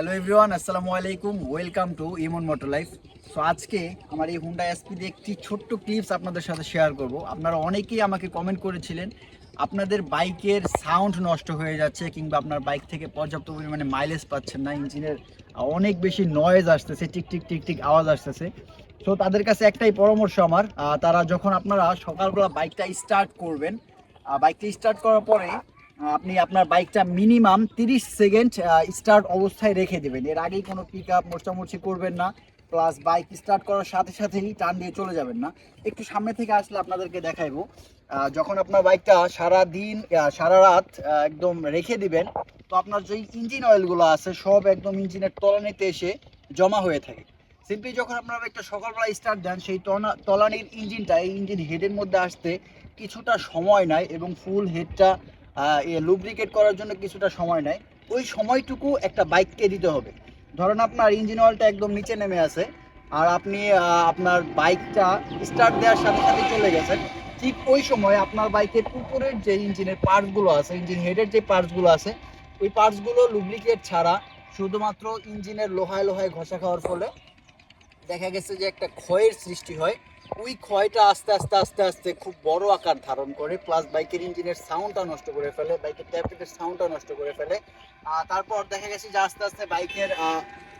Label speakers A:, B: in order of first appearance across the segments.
A: Hello everyone আসসালামু আলাইকুম welcome to Emon motor life so আজকে আমার এই হুন্ডা এসপি দিয়ে একটি ছোট্ট ক্লিপস আপনাদের সাথে শেয়ার করব। আপনারা অনেকেই আমাকে কমেন্ট করেছিলেন, আপনাদের বাইকের সাউন্ড নষ্ট হয়ে যাচ্ছে কিংবা আপনার বাইক থেকে পর্যাপ্ত পরিমাণে মাইলেজ পাচ্ছেন না, ইঞ্জিনের অনেক বেশি নয়েজ আসতেছে, টিক টিক টিক টিক আওয়াজ আসতেছে। সো তাদের কাছে একটাই পরামর্শ আমার তারা যখন আপনারা সকালবেলা বাইকটা স্টার্ট করবেন বাইকটা স্টার্ট করার পরে আপনি আপনার বাইকটা মিনিমাম তিরিশ সেকেন্ড স্টার্ট অবস্থায় রেখে দেবেন। এর আগেই কোনো পিক আপ মোচামুচি করবেন না। প্লাস বাইক স্টার্ট করার সাথে সাথেই টান দিয়ে চলে যাবেন না। একটু সামনে থেকে আসলে আপনাদেরকে দেখাইবো। যখন আপনার বাইকটা সারা দিন সারা রাত একদম রেখে দিবেন, তো আপনার যে ইঞ্জিন অয়েলগুলো আছে, সব একদম ইঞ্জিনের তলানিতে এসে জমা হয়ে থাকে। সিম্পলি যখন আপনার একটা সকালবেলা স্টার্ট দেন, সেই তলা- তলানির ইঞ্জিনটা এই ইঞ্জিন হেডের মধ্যে আসতে কিছুটা সময় নেয় এবং ফুল হেডটা লুব্রিকেট করার জন্য কিছুটা সময় নেয়। ওই সময়টুকু একটা বাইককে দিতে হবে। ধরেন আপনার ইঞ্জিন অয়েলটা একদম নিচে নেমে আছে, আর আপনি আপনার বাইকটা স্টার্ট দেওয়ার সাথে সাথে চলে গেছেন ঠিক ওই সময় আপনার বাইকের উপরের যে ইঞ্জিনের পার্টসগুলো আছে ইঞ্জিন হেডের যে পার্টসগুলো আছে, ওই পার্টসগুলো লুব্রিকেট ছাড়া শুধুমাত্র ইঞ্জিনের লোহায় লোহায় ঘষা খাওয়ার ফলে দেখা গেছে যে একটা ক্ষয়ের সৃষ্টি হয়। ওই ক্ষয়টা আস্তে আস্তে আস্তে আস্তে খুব বড় আকার ধারণ করে প্লাস বাইকের ইঞ্জিনের সাউন্ডটা নষ্ট করে ফেলে বাইকের ট্যাপেটের সাউন্ডটা নষ্ট করে ফেলে। তারপর দেখা গেছে যে আস্তে আস্তে বাইকের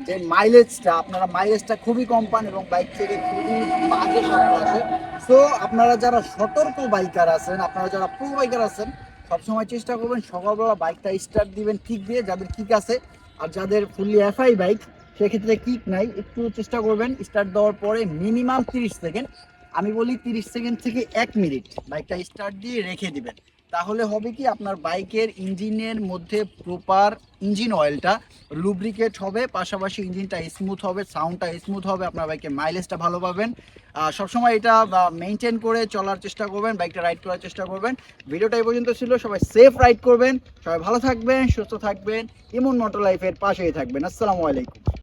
A: যে মাইলেজটা আপনারা মাইলেজটা খুবই কম পান এবং বাইক থেকে খুবই বাজে শব্দ আসে। সো আপনারা যারা সতর্ক বাইকার আছেন, আপনারা যারা প্রো বাইকার আছেন, সবসময় চেষ্টা করবেন সকালবেলা বাইকটা স্টার্ট দিবেন ঠিক দিয়ে, যাদের ঠিক আছে, আর যাদের ফুললি এফআই বাইক সেক্ষেত্রে কিক নাই, একটু চেষ্টা করবেন স্টার্ট দেওয়ার পরে মিনিমাম তিরিশ সেকেন্ড আমি বলি তিরিশ সেকেন্ড থেকে এক মিনিট বাইকটা স্টার্ট দিয়ে রেখে দিবেন। তাহলে হবে কি, আপনার বাইকের ইঞ্জিনের মধ্যে প্রপার ইঞ্জিন অয়েলটা লুব্রিকেট হবে, পাশাপাশি ইঞ্জিনটা স্মুথ হবে সাউন্ডটা স্মুথ হবে, আপনার বাইকের মাইলেজটা ভালো পাবেন। সবসময় এটা মেনটেন করে চলার চেষ্টা করবেন বাইকটা রাইড করার চেষ্টা করবেন। ভিডিওটা এই পর্যন্ত ছিল, সবাই সেফ রাইড করবেন, সবাই ভালো থাকবেন, সুস্থ থাকবেন ইমন মোটর লাইফের পাশেই থাকবেন। আসসালামু আলাইকুম।